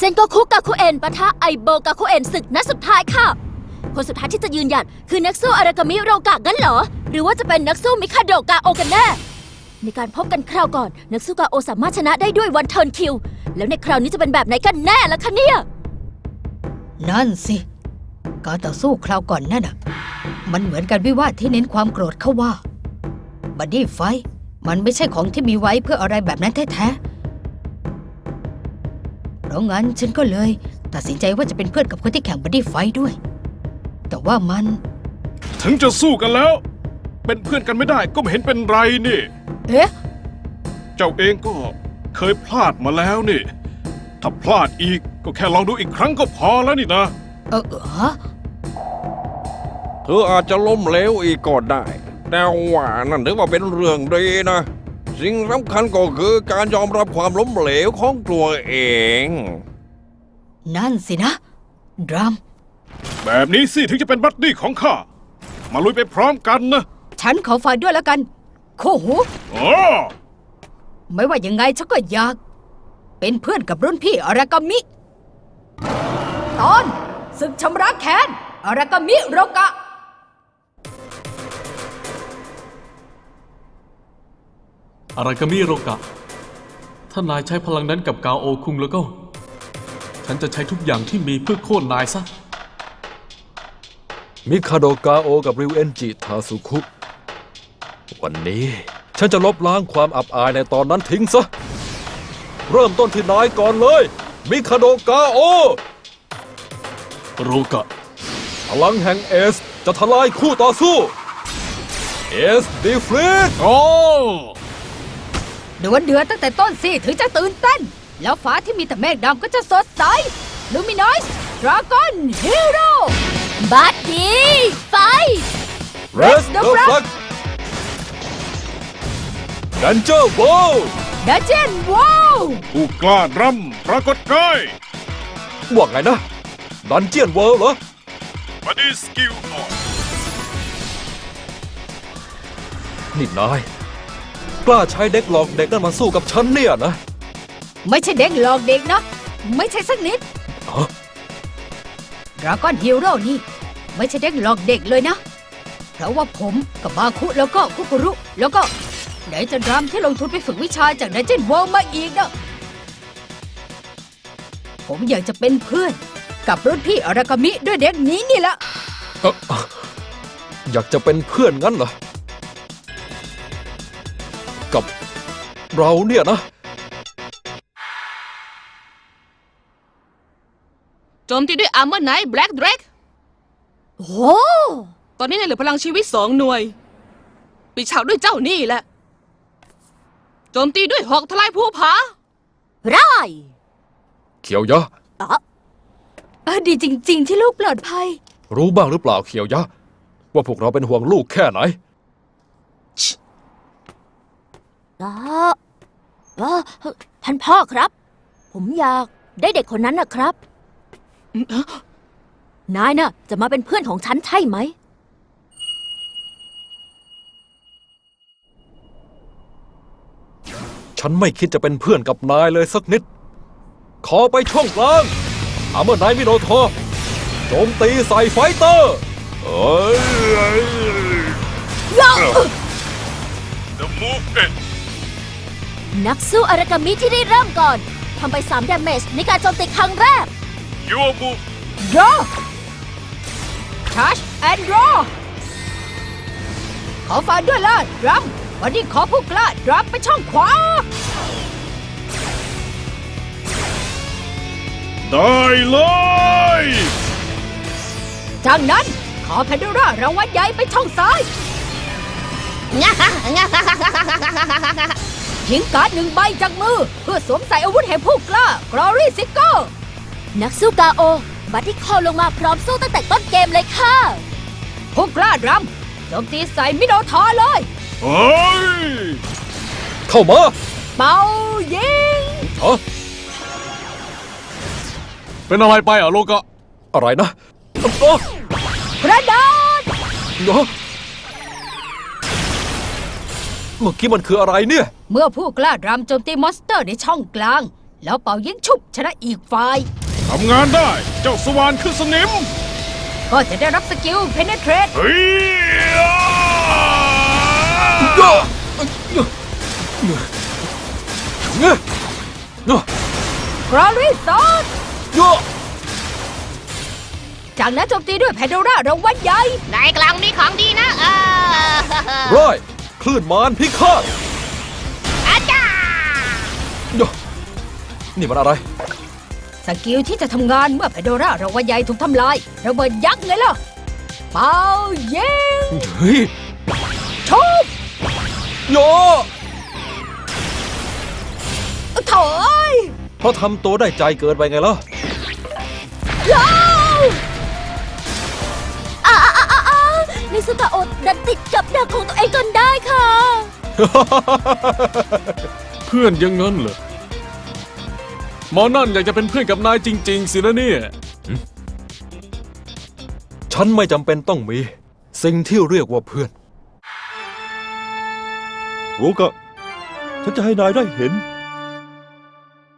เซนโกคุกาคุเอ็นปะทะไอโบกาคุเอ็นศึกนัดสุดท้ายค่ะ คนสุดท้ายที่จะยืนหยัดคือนักสู้อารากามิโรกะงั้นเหรอ หรือว่าจะเป็นนักสู้มิคาโดกาโอกันแน่ในการพบกันคราวก่อน นักสู้กาโอสามารถชนะได้ด้วยวันเทิร์นคิว แล้วในคราวนี้จะเป็นแบบไหนกันแน่ล่ะคะเนี่ย นั่นสิ การต่อสู้คราวก่อนนั่นน่ะ มันเหมือนกันวิวาทที่เน้นความโกรธเข้าว่าบัดดี้ไฟท์มันไม่ใช่ของที่มีไว้เพื่ออะไรแบบนั้นแท้ ราะงั้นฉันก็เลย ตัดสินใจว่าจะเป็นเพื่อนกับคนที่แข่งบัดดี้ไฟท์ด้วย แต่ว่ามัน ถึงจะสู้กันแล้ว เป็นเพื่อนกันไม่ได้ก็ไม่เห็นเป็นไรนี่ เอ๊ะ เจ้าเองก็เคยพลาดมาแล้วนี่ ถ้าพลาดอีกก็แค่ลองดูอีกครั้งก็พอแล้วนี่นะ เออเออฮะเธออาจจะล้มเหลวอีกก็ได้ แต่ว่านั่นถือว่าเป็นเรื่องดีนะ สิ่งสำคัญก็คือการยอมรับความล้มเหลวของตัวเอง นั่นสินะ ดรัม แบบนี้สิถึงจะเป็นบัดดี้ของข้า มาลุยไปพร้อมกันนะฉันขอฝ่ายด้วยแล้วกันคู่หู อ๋อไม่ว่ายังไงฉันก็อยาก เป็นเพื่อนกับรุ่นพี่อารากามิ ตอนศึกชำระแค้นอารากามิโรกะ อะไรก็มิโรกะ ถ้านายใช้พลังนั้นกับกาโอคุงแล้วก็ ฉันจะใช้ทุกอย่างที่มีเพื่อโค่นนายซะ มิคาโดกาโอกับริวเอนจิทาสุคุ วันนี้ ฉันจะลบล้างความอับอายในตอนนั้นทิ้งซะ เริ่มต้นที่นายก่อนเลย มิคาโดกาโอ โรกะ พลังแห่งเอสจะทลายคู่ต่อสู้ เอสดีฟลิก โอ้ ดวลเดือดตั้งแต่ต้นสิถึงจะตื่นเต้น แล้วฟ้าที่มีแต่เมฆดำก็จะสดใสลูมินอสดราก้อนฮีโร่บัดดี้ไฟเรสเดอร์ฟลักดันเจอร์โวดัเจนว้าวผู้กล้ารำปรากฏกายว่าไงนะ ดันเจียนเวิลด์เหรอบัดดี้สกิลออนนี่นาย กล้าใช้เด็กหลอกเด็กนั่นมาสู้กับฉันเนี่ยนะ ไม่ใช่เด็กหลอกเด็กนะ ไม่ใช่สักนิดฮะ ดราก้อนฮีโร่นี่ ไม่ใช่เด็กหลอกเด็กเลยนะ เพราะว่าผมกับบาคุแล้วก็คุกุรุ แล้วก็ไหนจะดรัมที่ลงทุนไปฝึกวิชาจากดันเจนเวิลด์มาอีกนะ ผมอยากจะเป็นเพื่อน กับรุ่นพี่อารากามิด้วยเด็กนี้นี่ละ เอ่ออยากจะเป็นเพื่อนงั้นเหรอ เราเนี่ยนะ โจมตีด้วยอาร์เมอร์ไนท์แบล็กดรกโอ้ตอนนี้นายเหลือพลังชีวิตสองหน่วย ปิดฉากด้วยเจ้านี่แหละ โจมตีด้วยหอกทลายภูผา ไรเขียวยะดีจริง ๆ ที่ลูกปลอดภัย รู้บ้างหรือเปล่าเขียวยะ ว่าพวกเราเป็นห่วงลูกแค่ไหน อ๋อ เออท่านพ่อครับ ผมอยากได้เด็กคนนั้นนะครับ นายน่ะ จะมาเป็นเพื่อนของฉันใช่ไหม ฉันไม่คิดจะเป็นเพื่อนกับนายเลยสักนิด ขอไปช่องกลางอาเมื่อนายมิโนโทโจมตีใส่ไฟเตอร์เอ้ย The Movement นักสู้อารากามิที่ได้เริ่มก่อนทำไป3 damage ในการโจมตีครั้งแรก Your Move รอชาร์จแอนด์รอขอฝากด้วยล่ะดรัมวันนี้ขอผู้กล้าดรัมไปช่องขวา ได้เลยจากนั้นขอแพนโดร่ารางวัลใหญ่ไปช่องซ้าย ทิ้งการ์ดหนึ่งใบจากมือ เพื่อสวมใส่อาวุธแห่งผู้กล้ากรอรี่ซิกเกอร์นักสู้กาโอ บัตที่คอลงมาพร้อมสู้ตั้งแต่ต้นเกมเลยค่ะ ผู้กล้าดรัมโจมตีใส่มิโนทอร์เลย เฮ้ย เข้ามาเป่ายิงเอ้อเป็นอะไรไปอะโรกะอะไรนะเอ้อกระดาษเอ้อเมื่อกี้มันคืออะไรเนี่ย เมื่อผู้กล้าดรัมโจมตีมอนสเตอร์ในช่องกลาง แล้วเป่ายิงชุบชนะอีกฝ่าย ทำงานได้ เจ้าสวานคือสนิมก็จะได้รับสกิล penetrate เฮ้ยโยโยโยโยโย glory sword โยจากนั้นโจมตีด้วยแพนโดร่ารางวัลใหญ่ ในกลางมีของดีนะ เออ ร้อยคลื่นมารพิฆาตอาจา โยนี่มันอะไร สกิลที่จะทำงานเมื่อแพนโดร่ารางวัลใหญ่ถูกทำลายระเบิดยักษ์ไงล่ะ เป่ายิงเฮ้ยชุบโยโถยเพราะทำตัวได้ใจเกินไปไงล่ะยาวอ้าอ้าอ้าอ้านิสุกะโอดันติดกับดักของตัวเองจนได้ค่ะ เพื่อนอยังงั้นเหรอหมอนั่นอยากจะเป็นเพื่อนกับนายจริง ๆ สินะเนี่ย ฉันไม่จำเป็นต้องมี สิ่งที่เรียกว่าเพื่อนโรกะฉันจะให้นายได้เห็น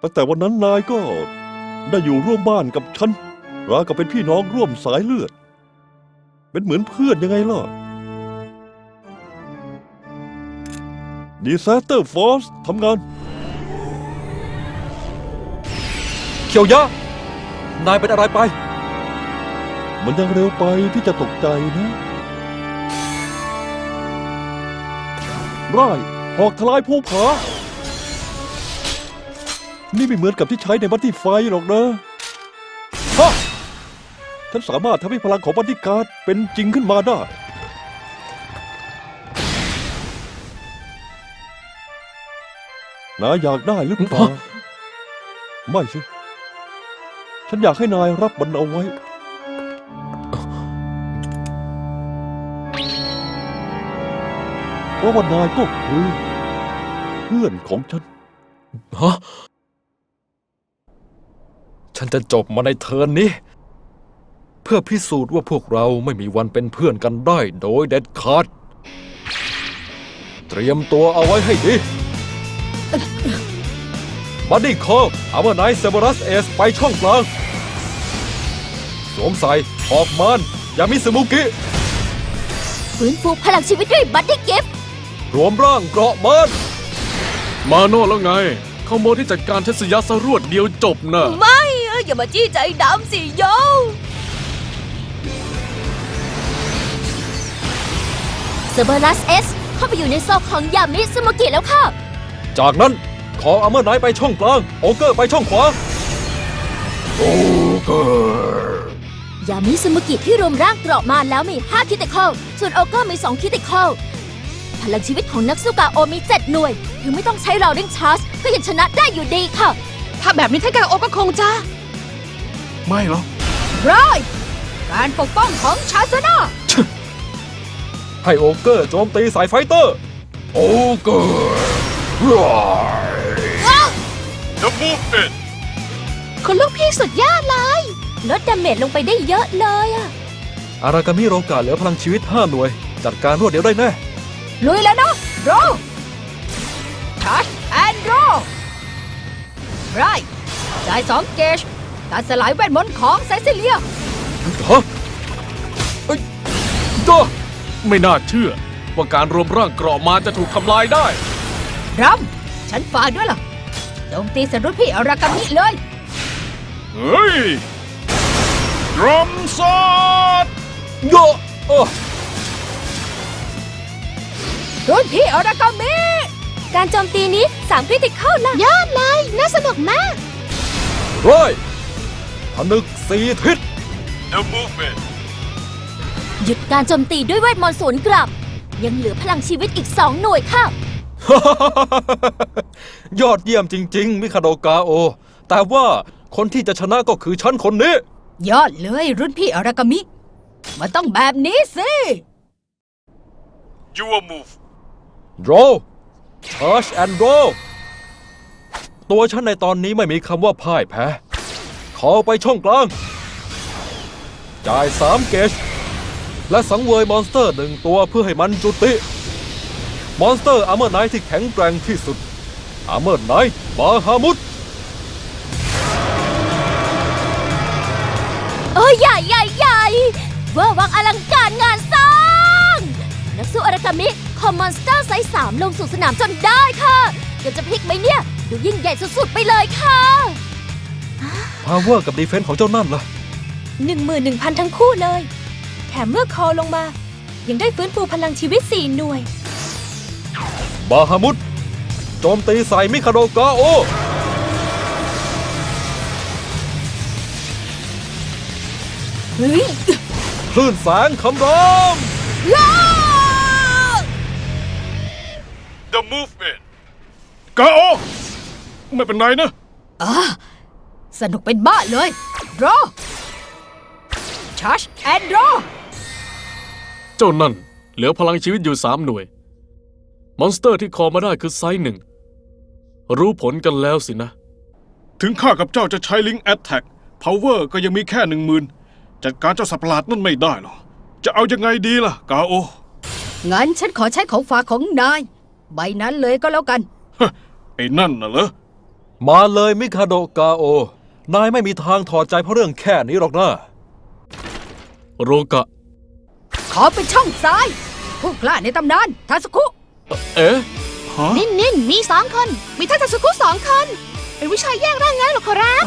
ตั้งแต่วันนั้นนายก็ได้อยู่ร่วมบ้านกับฉันราวกับเป็นพี่น้องร่วมสายเลือด เป็นเหมือนเพื่อนยังไงล่ะ ดีซ s เตอร์ฟอร์สทำงาน เขียวยะ นายเป็นอะไรไป มันยังเร็วไปที่จะตกใจนะร่ายหอกทลายภูผา นี่ไม่เหมือนกับที่ใช้ในบัตตี้ไฟหรอกนะฮะฉันสามารถทำให้พลังของบัตตี้การ์ดเป็นจริงขึ้นมาได้ นายอยากได้หรือเปล่า ไม่สิ ฉันอยากให้นายรับมันเอาไว้ เพราะว่านายก็คือเพื่อนของฉัน ฮะ ฉันจะจบมาในเทิร์นนี้ เพื่อพิสูจน์ว่าพวกเราไม่มีวันเป็นเพื่อนกันได้โดยเด็ดขาด เตรียมตัวเอาไว้ให้ดี บัดดี้คอลอามาไนเซเบรัสเอสไปช่องกลาง สวมใส่ออกมานยามิสมุกิ ฟื้นฟูพลังชีวิตด้วยบัดดี้กิฟต์รวมร่างเกราะมานมาโน่แล้วไงเขาโมที่จัดการเทสยาสรวดเดียวจบน่ะ ไม่อย่ามาจี้ใจดำสิโยเซเบอรัสเอสเข้าไปอยู่ในซอกของยามิสมุกิแล้วค่ะ จากนั้นขออามาไนไปช่องกลางโอเกอร์ไปช่องขวายามิสมุกิที่รวมร่างเกราะมาแล้วมี 5 คิติคอล ส่วนโอเกอร์มี 2 คิติคอล พลังชีวิตของนักสู้กาโอมี 7 หน่วย ถึงไม่ต้องใช้เราเร่งชาร์จก็ยังชนะได้อยู่ดีค่ะ ถ้าแบบนี้ท่านกาโอก็คงจะไม่หรอกร้อยการปกป้องของชาสนาให้โอเกอร์โจมตีสายไฟเตอร์ โอเกอร์ The movement คุณลูกพี่สุดยอดเลยลดดาเมจลงไปได้เยอะเลยอะอารากามิโรกาเหลือพลังชีวิต 5 หน่วย จัดการรวดเดียวได้แน่ ลุยแล้วนะโรทัชแอนด์โรไรจ่ายสองเกจการสลายแว่นมนต์ของไซซิเลียฮะเอ้ยจ้าไม่น่าเชื่อ ว่าการรวมร่างเกราะมาจะถูกทำลายได้ รัมฉันฝากด้วยล่ะโจมตีสรุปพี่อารากามิเลย เฮ้ยดรอมซอดโยเออรุ่นพี่อารากามิการโจมตีนี้3คริติคอลละยอดเลย น่าสนุกมาก ร้อยผนึกสีทิศ The movement หยุดการโจมตีด้วยเวทมนต์สวนกลับ ยังเหลือพลังชีวิตอีก2หน่วยค่ะ ยอดเยี่ยมจริง ๆ มิคาโดกาโอ แต่ว่าคนที่จะชนะก็คือฉันคนนี้ ยอดเลยรุ่นพี่อารากามิมันต้องแบบนี้สิ Your move roll charge and roll ตัวฉันในตอนนี้ไม่มีคำว่าพ่ายแพ้ ขอไปช่องกลาง จ่ายสามเกจและสังเวยมอนสเตอร์หนึ่งตัวเพื่อให้มันจุติ มอนสเตอร์อาร์เมอร์ไนท์ที่แข็งแกร่งที่สุดอาร์เมอร์ไนท์บาฮามุดเออใหญ่ใหญ่ใหญ่เวอร์วังอลังการงานสร้าง นักสู้อารากามิคอมมอนสเตอร์ไซส์สามลงสู่สนามจนได้ค่ะเดี๋ยวจะพลิกไหมเนี่ย ดูยิ่งใหญ่สุดๆไปเลยค่ะพาวเวอร์กับดีเฟนส์ของเจ้านั่นล่ะ11,000 ทั้งคู่เลย แถมเมื่อคอลงมา ยังได้ฟื้นฟูพลังชีวิตสี่หน่วย บาฮามุดโจมตีใส่มิคาโดกาโอ เฮ้ยคลื่นแสงคำราม The movement กาโอ ไม่เป็นไรนะ อ่าสนุกเป็นบ้าเลย draw charge and draw เจ้านั่น เหลือพลังชีวิตอยู่สามหน่วย มอนสเตอร์ที่คอมาได้คือไซส์หนึ่ง รู้ผลกันแล้วสินะ ถึงข้ากับเจ้าจะใช้ลิง k ์แอ t แทกพาวเวอร์ก็ยังมีแค่หนึ่งหมื่นจัดการเจ้าสัตว์ประหลาดนั่นไม่ได้หรอกจะเอายังไงดีล่ะ กาโอ งั้นฉันขอใช้ของฝากของนาย ใบนั้นเลยก็แล้วกันฮะไอ้นั่นน่ะเหรอ มาเลยมิคาโดกาโอ นายไม่มีทางถอดใจเพราะเรื่องแค่นี้หรอกนะ โรกะ ขอเป็นช่องซ้าย ผู้กล้าในตำนานทาสคุ เอ๊ะฮะนินนินมีสองคน มีท่านทัศกุสองคน เป็นวิชาแยกร่างไงหรอขอรับ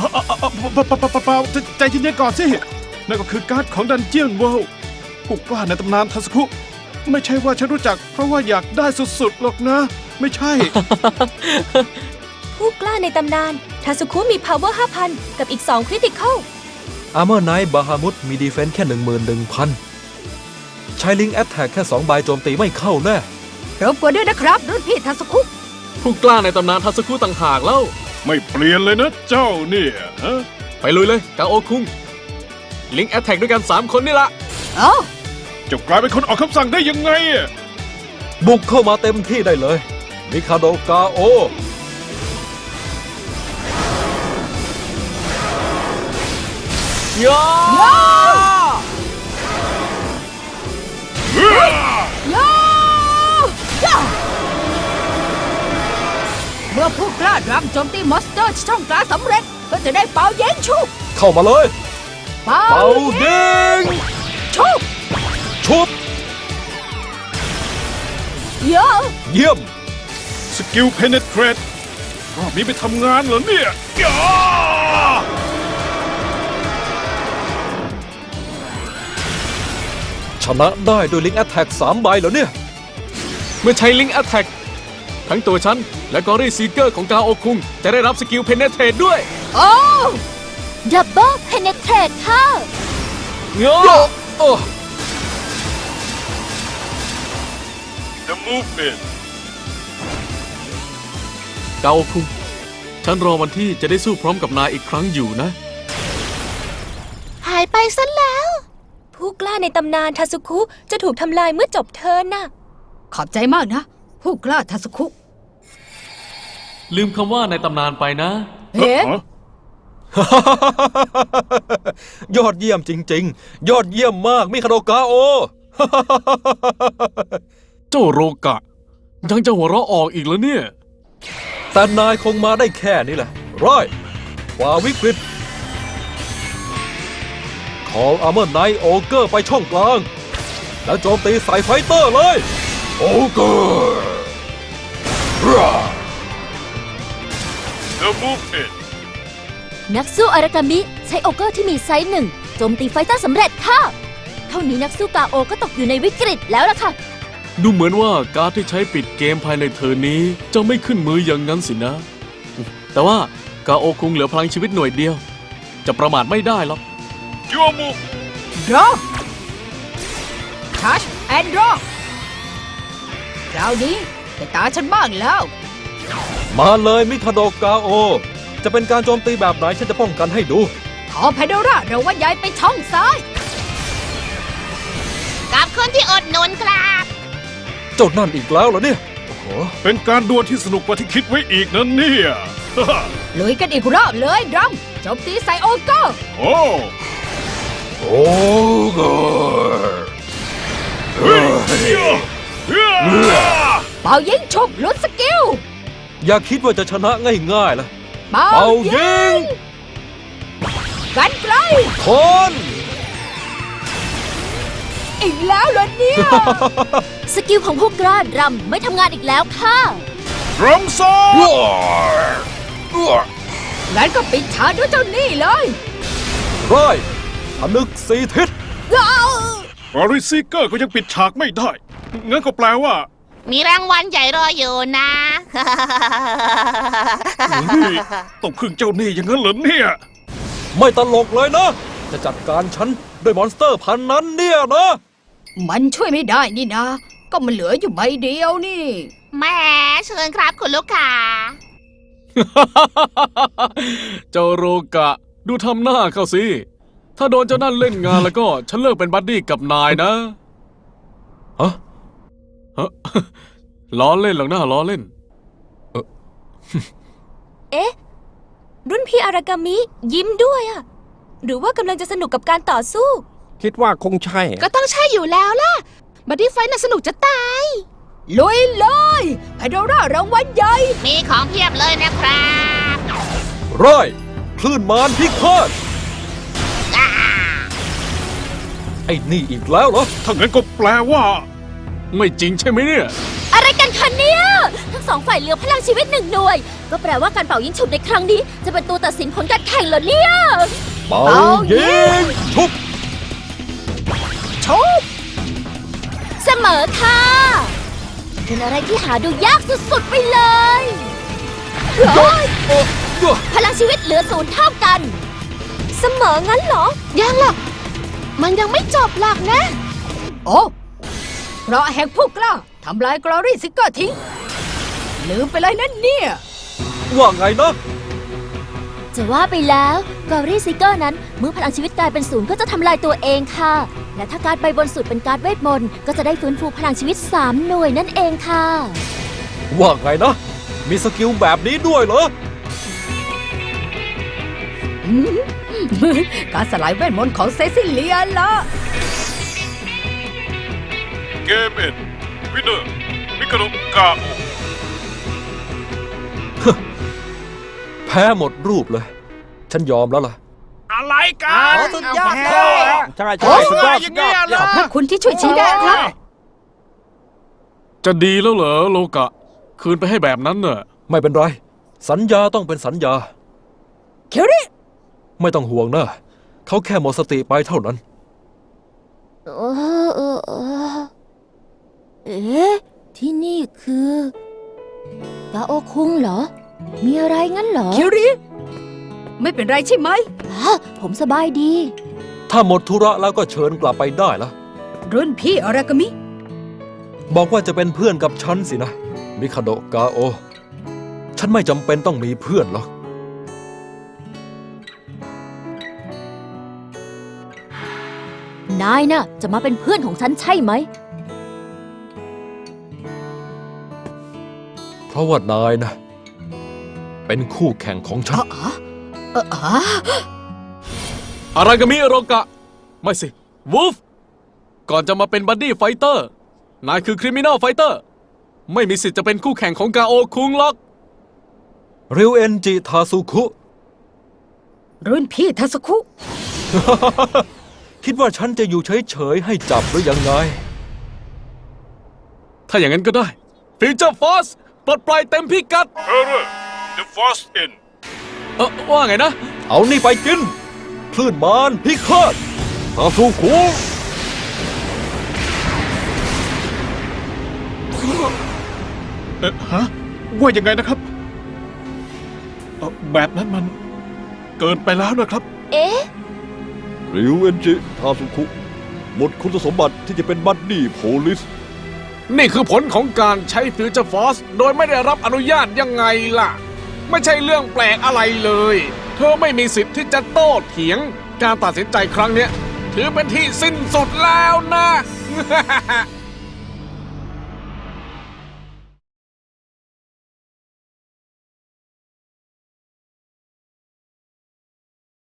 เปล่าเปล่าเปล่าเปล่าเปล่าเปล่าใจใจเย็นๆก่อนสิ นั่นก็คือการ์ดของดันเจียนเวิลด์ผู้กล้าในตำนานทัสคุ ไม่ใช่ว่าฉันรู้จัก เพราะว่าอยากได้สุดๆหรอกนะ ไม่ใช่ ผู้กล้าในตำนาน ทาสุคุมี power 5,000 กับอีก 2 critical อาร์เมอร์ไนท์บาฮามุดมีดีเฟนส์แค่หนึ่งหมื่นหนึ่งพันใช้ลิงแอตแทกแค่สองใบโจมตีไม่เข้าแน่ รบกวนด้วยนะครับ รุ่นพี่ทาสคุผู้กล้าในตำนานทัศคุต่างหากแล้วไม่เปลี่ยนเลยนะเจ้าเนี่ยฮะไปลุยเลยกาโอคุงลิงแอตแทกด้วยกัน 3 คนนี่ละเอ้าเจะกลายเป็นคนออกคำสั่งได้ยังไงอะบุกเข้ามาเต็มที่ได้เลย มิคาโดกาโอยาเมื่อ ผู้กล้าดรัมโจมตีมอนสเตอร์ช่องกลางสำเร็จ ก็จะได้เป่าเย้งชุบเข้ามาเลยเป่าเป่ายิงชุบชุบเยอะเยี่ยม สกิลเพเนเทรตรอบนี้ไปทำงานเหรอเนี่ยยาชนะได้ด้วยลิงแอตแทกสามใบเหรอเนี่ย เมื่อใช้ลิงแอตแทกทั้งตัวฉัน และกอรี่ซีเกอร์ของกาโอคุง จะได้รับสกิลเพนเนเทรดด้วยโอ้ double penetrate ค่ะเงาโอ้ The movement กาโอคุง ฉันรอวันที่จะได้สู้พร้อมกับนายอีกครั้งอยู่นะ หายไปซะแล้ว ผู้กล้าในตำนานทาสุคุจะถูกทำลายเมื่อจบเทิร์นน่ะ ขอบใจมากนะ ผู้กล้าทาสคุ ลืมคำว่าในตำนานไปนะ เฮ้ฮะยอดเยี่ยมจริง ๆ ยอดเยี่ยมมากมิคาโดกาโอ เจ้าโรกะ ยังจะหัวเราะออกอีกแล้วเนี่ย แต่นายคงมาได้แค่นี้แหละ ร้อยฝ่าวิกฤต ขออาร์เมอร์ไนโอเกอร์ไปช่องกลาง แล้วโจมตีใส่ไฟเตอร์เลย โอเกอร์ The movement นักสู้อารากามิ ใช้โอเกอร์ที่มีไซส์หนึ่งโจมตีไฟเตอร์สำเร็จค่ะ เท่านี้นักสู้กาโอก็ตกอยู่ในวิกฤตแล้วล่ะค่ะ ดูเหมือนว่าการ์ดที่ใช้ปิดเกมภายในเทอร์นนี้ จะไม่ขึ้นมืออย่างนั้นสินะ แต่ว่ากาโอคุงเหลือพลังชีวิตหน่วยเดียว จะประมาทไม่ได้หรอก Your move draw charge and draw คราวนี้เป็นตาฉันบ้างแล้ว มาเลยมิคาโดกาโอ จะเป็นการโจมตีแบบไหนฉันจะป้องกันให้ดู ขอไพโดราเราว่าย้ายไปช่องซ้าย กับคนที่อดหนุนครับเจ้านั่นอีกแล้วเหรอเนี่ย โอ้โห เป็นการดวลที่สนุกกว่าที่คิดไว้อีกนะเนี่ย ลุยกันอีกรอบเลยดรัมโจมตีใส่โอเกอร์โอ้โอเกอร์เฮ้ยเฮ้ยเป่ายิงชุบลุดสกิล อย่าคิดว่าจะชนะง่ายๆล่ะเป่าเป่ายิงกันไกลคน อีกแล้วเหรอเนี่ย สกิลของพวกกล้ารำไม่ทำงานอีกแล้วค่ะรัมซองั้นก็ปิดฉากด้วยเจ้านี่เลยไรผนึกสีทิศบริซิเกอร์ก็ยังปิดฉากไม่ได้ งั้นก็แปลว่า มีรางวัลใหญ่รออยู่นะเฮ้ยต้องพึ่งเจ้าหนี่อย่างนั้นเหรอเนี่ย ไม่ตลกเลยนะ จะจัดการฉันด้วยมอนสเตอร์พันนั้นเนี่ยนะ มันช่วยไม่ได้นี่นะ ก็มันเหลืออยู่ใบเดียวนี่ แหม่เชิญครับคุณลูกค้าเจ้าโรกะ ดูทำหน้าเข้าสิ ถ้าโดนเจ้านั่นเล่นงานแล้วก็ ฉันเลิกเป็นบัดดี้กับนายนะ ฮะ ฮะ ล้อเล่นหรอกนะล้อเล่น เอ๊ะ รุ่นพี่อารากามิยิ้มด้วยอะหรือว่ากำลังจะสนุกกับการต่อสู้ คิดว่าคงใช่ก็ต้องใช่อยู่แล้วล่ะ บัดดี้ไฟท์น่ะสนุกจะตาย ลุยเลยไพโดรารางวัลใหญ่ มีของเพียบเลยนะครับไรคลื่นมารพิฆาตไอ้นี่อีกแล้วเหรอ ถ้างั้นก็แปลว่า ไม่จริงใช่ไหมเนี่ย อะไรกันคะเนี่ยทั้งสองฝ่ายเหลือพลังชีวิตหนึ่งหน่วย ก็แปลว่าการเป่ายิงฉุบในครั้งนี้ จะเป็นตัวตัดสินผลการแข่งเหรอเนี่ย เป่าเป่ายิยิงชุบชุบเสมอค่ะ เป็นอะไรที่หาดูยากสุดๆไปเลยพลังชีวิตเหลือศูนย์เท่ากัน เสมองั้นเหรอ ยังหรอก มันยังไม่จบหรอกนะ โอ้ เพราะแห่งผู้กล้าทำลายกลอรี่ซิกเกอร์ทิ้ง ลืมไปเลยนั่นเนี่ย ว่าไงนะ จะว่าไปแล้วกอรี่ซิกเกอร์นั้นเมื่อพลังชีวิตกลายเป็นศูนย์ก็จะทำลายตัวเองค่ะ และถ้าการดใบบนสุดเป็นการดเวทมนต์ก็จะได้ฟื้นฟูพลังชีวิต 3 หน่วยนั่นเองค่ะ ว่าไงนะ มีสกิลแบบนี้ด้วยเหรอ การสลายเวทมนต์ของเซซิเลียละ เกมเอ็นวินเนอร์มิคาโดกาโอแพ้หมดรูปเลย ฉันยอมแล้วล่ะ อะไรกันสุดยอดเลยใช่ใช่สุดยอดสุดยอดขอบพระคุณที่ช่วยชี้แนะครับ จะดีแล้วเหรอโลกะ คืนไปให้แบบนั้นเนอะไม่เป็นไร สัญญาต้องเป็นสัญญา เคียวริไม่ต้องห่วงนะ เขาแค่หมดสติไปเท่านั้น เออเออเออ เอ๊ะ ที่นี่คือกาโอคุงเหรอ มีอะไรงั้นเหรอเคียวริ ไม่เป็นไรใช่ไหม ฮะผมสบายดี ถ้าหมดธุระแล้วก็เชิญกลับไปได้ละรุ่นพี่อารากามิ บอกว่าจะเป็นเพื่อนกับฉันสินะ มิคาโดะกาโอ ฉันไม่จำเป็นต้องมีเพื่อนหรอก นายน่ะ จะมาเป็นเพื่อนของฉันใช่ไหม เพราะว่านายนะ เป็นคู่แข่งของฉันอ๋อเอออ๋ออะไรกันมิโรกะ ไม่สิวูฟก่อนจะมาเป็นบัดดี้ไฟเตอร์ นายคือคริมิน a ลไฟเตอร์ ไม่มีสิทธิ์จะเป็นคู่แข่งของกาโอคุงหรอก ริวเอนจิทาสุคุ รุ่นพี่ทัศคุ คิดว่าฉันจะอยู่เฉยๆให้จับหรือยังไง ถ้าอย่างนั้นก็ได้ฟิวเจอร์ฟอส ปลดปล่อยเต็มพิกัด เออร์ The Fast End เออว่าไงนะ เอานี่ไปกิน คลื่นมารพิฆาตทาสุคุเอ๊ะฮะว่ายังไงนะครับเอ่อแบบนั้นมันเกินไปแล้วนะครับ เอ๊ะ ริวเอนจิทาสุคุหมดคุณสมบัติที่จะเป็นบัดดี้โพลิส นี่คือผลของการใช้ฟิวเจอร์ฟอสโดยไม่ได้รับอนุญาตยังไงล่ะ ไม่ใช่เรื่องแปลกอะไรเลย เธอไม่มีสิทธิ์ที่จะโต้เถียง การตัดสินใจครั้งเนี้ย ถือเป็นที่สิ้นสุดแล้วนะ